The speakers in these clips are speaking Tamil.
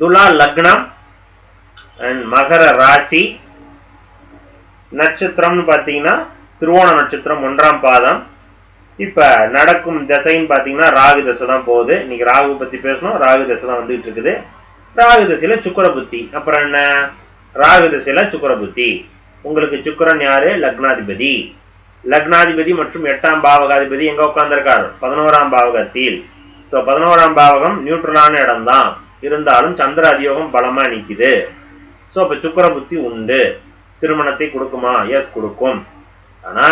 துலா லக்னம் அண்ட் மகர ராசி. நட்சத்திரம்னு பார்த்தீங்கன்னா திருவோண நட்சத்திரம் ஒன்றாம் பாதம். இப்ப நடக்கும் திசைன்னு பார்த்தீங்கன்னா ராகு திசை தான் போகுது. இன்னைக்கு ராகு பத்தி பேசணும். ராகு திசை தான் வந்துட்டு இருக்குது. ராகு திசையில சுக்கர புத்தி. அப்புறம் என்ன? ராகு திசையில சுக்கர புத்தி. உங்களுக்கு சுக்கரன் யாரு? லக்னாதிபதி. லக்னாதிபதி மற்றும் எட்டாம் பாவகாதிபதி எங்க உட்கார்ந்திருக்காரு? பதினோராம் பாவகத்தில். சோ பதினோராம் பாவகம் நியூட்ரலான இடம் தான் இருந்தாலும் சந்திர அதியோகம் பலமா நிக்குது. ஸோ இப்போ சுக்கர புத்தி உண்டு. திருமணத்தை கொடுக்குமா? எஸ் கொடுக்கும். ஆனா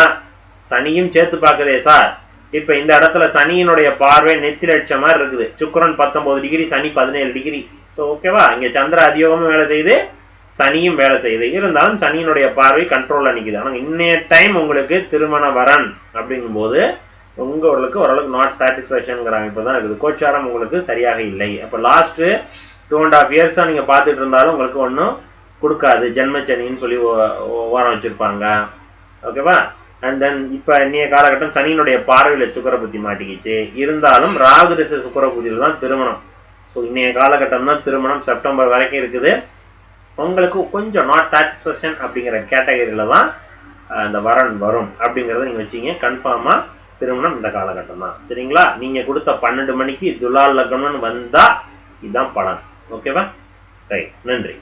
சனியும் சேர்த்து பார்க்குதே சார். இப்ப இந்த இடத்துல சனியினுடைய பார்வை நெத்தி லட்சமா மாதிரி இருக்குது. சுக்கரன் பத்தொன்பது டிகிரி சனி பதினேழு டிகிரி. ஸோ ஓகேவா இங்க சந்திர அதியோகமும் வேலை செய்யுது சனியும் வேலை செய்யுது. இருந்தாலும் சனியினுடைய பார்வை கண்ட்ரோல்ல நிக்குது. ஆனா இன்னைய டைம் உங்களுக்கு திருமண வரன் அப்படிங்கும்போது உங்களுக்கு ஓரளவுக்கு நாட் சாட்டிஸ்ஃபேக்ஷனுங்கிறாங்க இப்போ தான் இருக்குது. கோச்சாரம் உங்களுக்கு சரியாக இல்லை. அப்போ லாஸ்ட் டூ அண்ட் ஆஃப் இயர்ஸாக நீங்க பார்த்துட்டு இருந்தாலும் உங்களுக்கு ஒன்றும் கொடுக்காது. ஜென்மச்சனின்னு சொல்லி ஓ- ஓரம் வச்சிருப்பாங்க. ஓகேவா? அண்ட் தென் இப்ப இன்றைய காலகட்டம் சனியினுடைய பார்வையில் சுக்கர புத்தி மாட்டிக்கிச்சு. இருந்தாலும் ராகு திசை சுக்கர தான் திருமணம். ஸோ இன்றைய காலகட்டம் தான் திருமணம். செப்டம்பர் வரைக்கும் இருக்குது. உங்களுக்கு கொஞ்சம் நாட் சாட்டிஸ்ஃபேக்ஷன் அப்படிங்கிற கேட்டகரியில தான் அந்த இந்த வரன் வரும். அப்படிங்கிறத நீங்க வச்சிங்க. கன்ஃபார்மா திருமணம் இந்த காலகட்டம்? தான் சரிங்களா? நீங்க கொடுத்த பன்னெண்டு மணிக்கு துலால் லக்னம்னு வந்தா இதுதான் பலன். ஓகேவா ரைட் நன்றி.